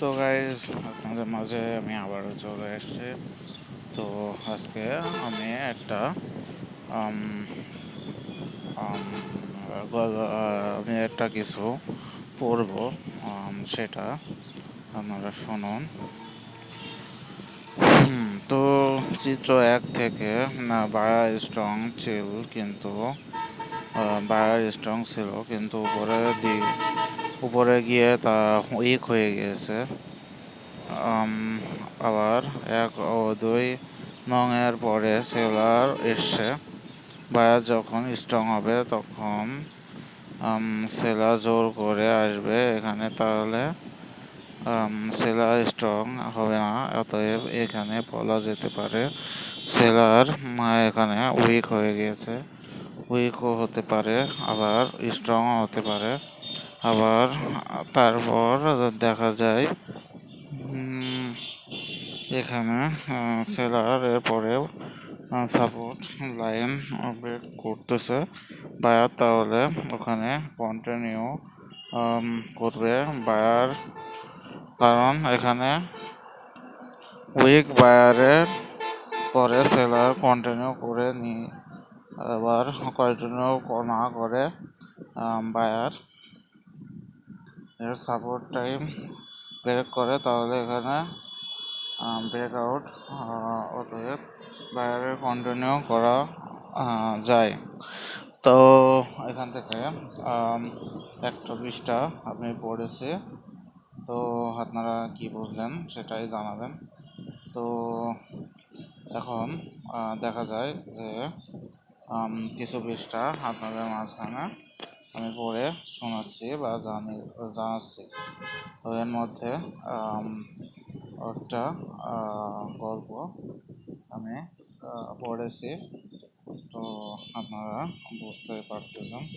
তো গাইজ আপনাদের মাঝে আমি আবারও চলে এসেছি। তো আজকে আমি একটা আম, একটা কিছু পড়ব সেটা আপনারা শুনুন। তো চিত্র এক থেকে বায়া স্ট্রং ছিল কিন্তু বায়া স্ট্রং ছিল কিন্তু উপরে দিক উপরে গিয়ে তা উইক হয়ে গিয়েছে আবার এক ও দুই নং এর পরে সেলার এসছে। বায়ার যখন স্ট্রং হবে তখন সেলা জোর করে আসবে এখানে তাহলে সেলার স্ট্রং হবে না, অতএব এখানে বলা যেতে পারে সেলার এখানে উইক হয়ে গিয়েছে উইকও হতে পারে, আবার স্ট্রংও হতে পারে। আবার তারপর দেখা যায় এখানে সেলার এর পরেও সাপোর্ট লাইন ব্রেক করতেছে। বায়ার তাহলে ওখানে কন্টিনিউ করবে। বায়ার কারণ এখানে উইক বায়ারের পরে সেলার কন্টিনিউ করে নি, আবার কন্টিনিউ না করে বায়ার সাপোর্ট টাইম ব্রেক করে, তাহলে এখানে ব্রেক আউট অতএব বাইরে কন্টিনিউ করা যায়। তো এখান থেকে একটা পৃষ্ঠা আমি পড়েছি। তো আপনারা কি বুঝলেন সেটাই জানাবেন। তো এখন দেখা যায় যে কিছু পৃষ্ঠা আপনাদের মাঝখানে আমি পড়ে শোনাচ্ছি বা জানি, জানাচ্ছি। তো এর মধ্যে একটা গল্প আমি পড়েছি। তো আপনারা বুঝতে পারতেছেন।